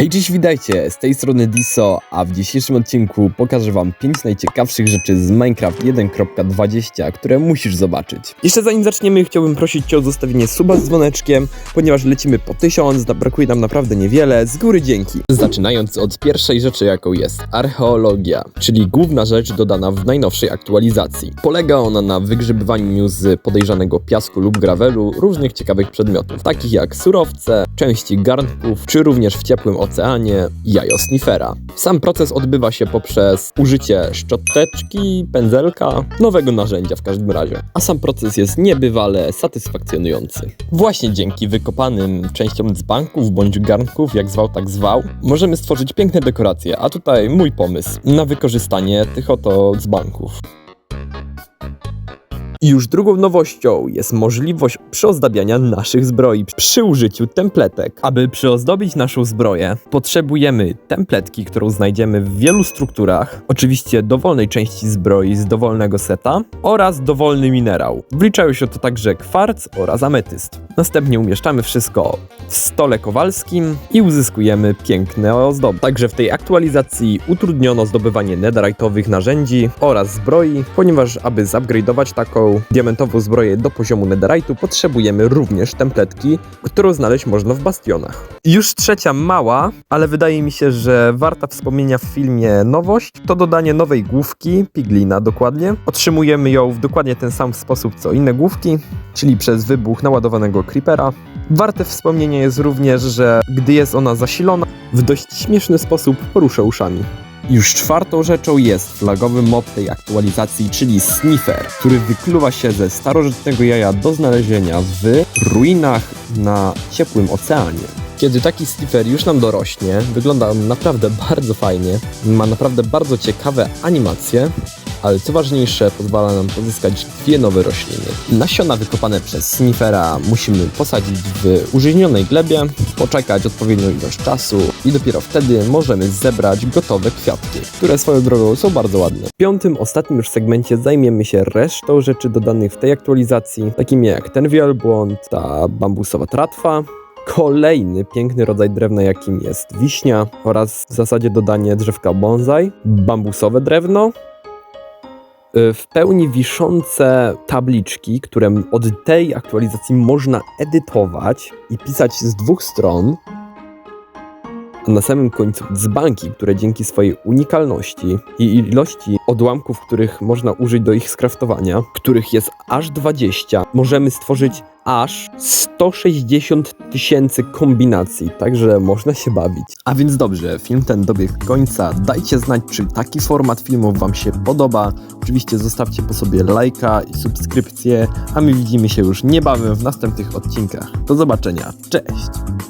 Hej, cześć, witajcie, z tej strony Diso, a w dzisiejszym odcinku pokażę wam 5 najciekawszych rzeczy z Minecraft 1.20, które musisz zobaczyć. Jeszcze zanim zaczniemy, chciałbym prosić cię o zostawienie suba z dzwoneczkiem, ponieważ lecimy po 1000, na- brakuje nam naprawdę niewiele, z góry dzięki. Zaczynając od pierwszej rzeczy, jaką jest archeologia, czyli główna rzecz dodana w najnowszej aktualizacji. Polega ona na wygrzebywaniu z podejrzanego piasku lub gravelu różnych ciekawych przedmiotów, takich jak surowce, części garnków, czy również w ciepłym oceanie jajo snifera. Sam proces odbywa się poprzez użycie szczoteczki, pędzelka, nowego narzędzia w każdym razie. A sam proces jest niebywale satysfakcjonujący. Właśnie dzięki wykopanym częściom dzbanków bądź garnków, jak zwał tak zwał, możemy stworzyć piękne dekoracje, a tutaj mój pomysł na wykorzystanie tych oto dzbanków. I już drugą nowością jest możliwość przyozdabiania naszych zbroi przy użyciu templetek. Aby przyozdobić naszą zbroję, potrzebujemy templetki, którą znajdziemy w wielu strukturach, oczywiście dowolnej części zbroi z dowolnego seta oraz dowolny minerał. Wliczają się to także kwarc oraz ametyst. Następnie umieszczamy wszystko w stole kowalskim i uzyskujemy piękne ozdoby. Także w tej aktualizacji utrudniono zdobywanie netherite'owych narzędzi oraz zbroi, ponieważ aby zupgrade'ować taką diamentową zbroję do poziomu netherite'u potrzebujemy również templetki, którą znaleźć można w bastionach. Już trzecia mała, ale wydaje mi się, że warta wspomnienia w filmie nowość to dodanie nowej główki, piglina dokładnie. Otrzymujemy ją w dokładnie ten sam sposób co inne główki, czyli przez wybuch naładowanego creepera. Warte wspomnienia jest również, że gdy jest ona zasilona, w dość śmieszny sposób porusza uszami. Już czwartą rzeczą jest flagowy mob tej aktualizacji, czyli Sniffer, który wykluwa się ze starożytnego jaja do znalezienia w ruinach na ciepłym oceanie. Kiedy taki sniffer już nam dorośnie, wygląda on naprawdę bardzo fajnie, ma naprawdę bardzo ciekawe animacje, ale co ważniejsze, pozwala nam pozyskać dwie nowe rośliny. Nasiona wykopane przez snifera musimy posadzić w użyźnionej glebie, poczekać odpowiednią ilość czasu i dopiero wtedy możemy zebrać gotowe kwiatki, które swoją drogą są bardzo ładne. W piątym, ostatnim już segmencie zajmiemy się resztą rzeczy dodanych w tej aktualizacji, takimi jak ten wielbłąd, ta bambusowa tratwa, Kolejny piękny rodzaj drewna, jakim jest wiśnia oraz w zasadzie dodanie drzewka bonsai, bambusowe drewno, w pełni wiszące tabliczki, które od tej aktualizacji można edytować i pisać z dwóch stron. Na samym końcu dzbanki, które dzięki swojej unikalności i ilości odłamków, których można użyć do ich skraftowania, których jest aż 20, możemy stworzyć aż 160 tysięcy kombinacji, także można się bawić. A więc dobrze, film ten dobiegł końca. Dajcie znać, czy taki format filmów Wam się podoba. Oczywiście zostawcie po sobie lajka i subskrypcję, a my widzimy się już niebawem w następnych odcinkach. Do zobaczenia, cześć!